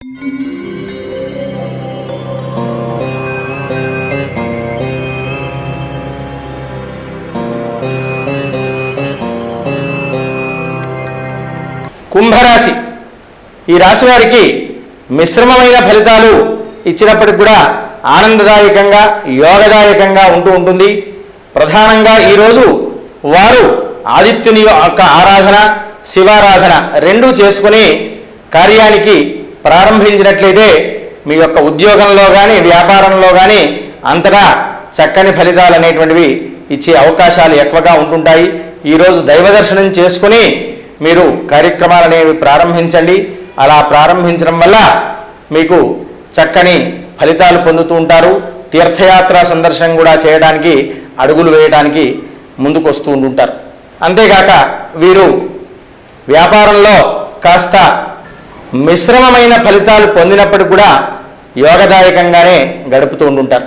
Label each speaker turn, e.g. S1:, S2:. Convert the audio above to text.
S1: కుంభరాశి. ఈ రాశి వారికి మిశ్రమమైన ఫలితాలు ఇచ్చినప్పటికి కూడా ఆనందదాయకంగా యోగదాయకంగా ఉంటూ ఉంటుంది. ప్రధానంగా ఈరోజు వారు ఆదిత్యుని యొక్క ఆరాధన శివారాధన రెండూ చేసుకుని కార్యానికి ప్రారంభించినట్లయితే మీ యొక్క ఉద్యోగంలో కానీ వ్యాపారంలో కానీ అంతటా చక్కని ఫలితాలు అనేటువంటివి ఇచ్చే అవకాశాలు ఎక్కువగా ఉంటుంటాయి. ఈరోజు దైవ దర్శనం చేసుకుని మీరు కార్యక్రమాలు అనేవి ప్రారంభించండి. అలా ప్రారంభించడం వల్ల మీకు చక్కని ఫలితాలు పొందుతూ ఉంటారు. తీర్థయాత్ర సందర్శనం కూడా చేయడానికి అడుగులు వేయడానికి ముందుకు వస్తూ ఉంటుంటారు. అంతేగాక వీరు వ్యాపారంలో కాస్త మిశ్రమమైన ఫలితాలు పొందినప్పటికి కూడా యోగదాయకంగానే గడుపుతూ ఉంటుంటారు